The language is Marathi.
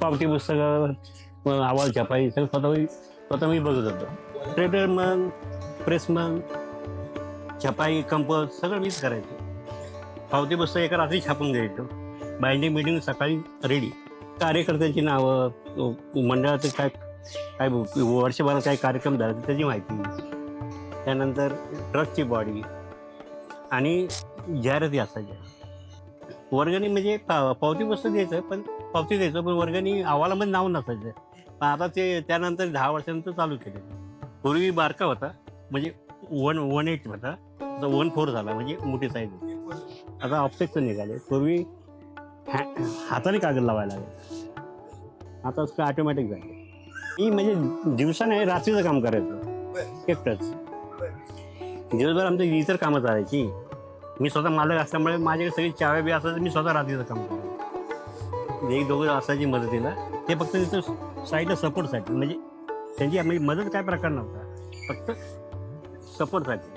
पावती पुस्तकं मग अहवाल छपाई सगळं स्वतः मी स्वतः मी बघत होतो. ट्रेडर मग प्रेसमन छपाई कंपोज सगळं मीच करायचो. पावती पुस्तक एका रात्री छापून घ्यायचो. बाइंडिंग मिटिंग सकाळी रेडी कार्यकर्त्यांची नावं मंडळाचं मंडळाचे काय काय वर्षभरात काही कार्यक्रम झाला त्याची माहिती. त्यानंतर ट्रस्टची बॉडी आणि जाहिराती असायच्या. वर्गणी म्हणजे पा- पावती पुस्तक द्यायचं पण पावती द्यायचं पण वर्गणी अहवालामध्ये नाव नसायचं. पण आता ते त्यानंतर दहा वर्षानंतर चालू केले पूर्वी बारका होता म्हणजे वन वन एट होता. आता वन फोर झाला म्हणजे मोठी साईज होती. आता ऑप्सेक्ट निघाले. पूर्वी हॅ- हाताने कागद लावायला लागेल. आता काय ऑटोमॅटिक झाले. मी म्हणजे दिवसाने रात्रीचं काम करायचं. एकटंच. दिवसभर आमचं इतर कामं चालायची. मी स्वतः मालक असल्यामुळे माझ्या सगळी चाव्या बी असायचं मी स्वतः रात्रीचं काम करतो. एक दोघं असायची मदतीला. ते फक्त तिथं साईडला सपोर्टसाठी म्हणजे त्यांची म्हणजे मदत काय प्रकार नव्हता फक्त सपोर्टसाठी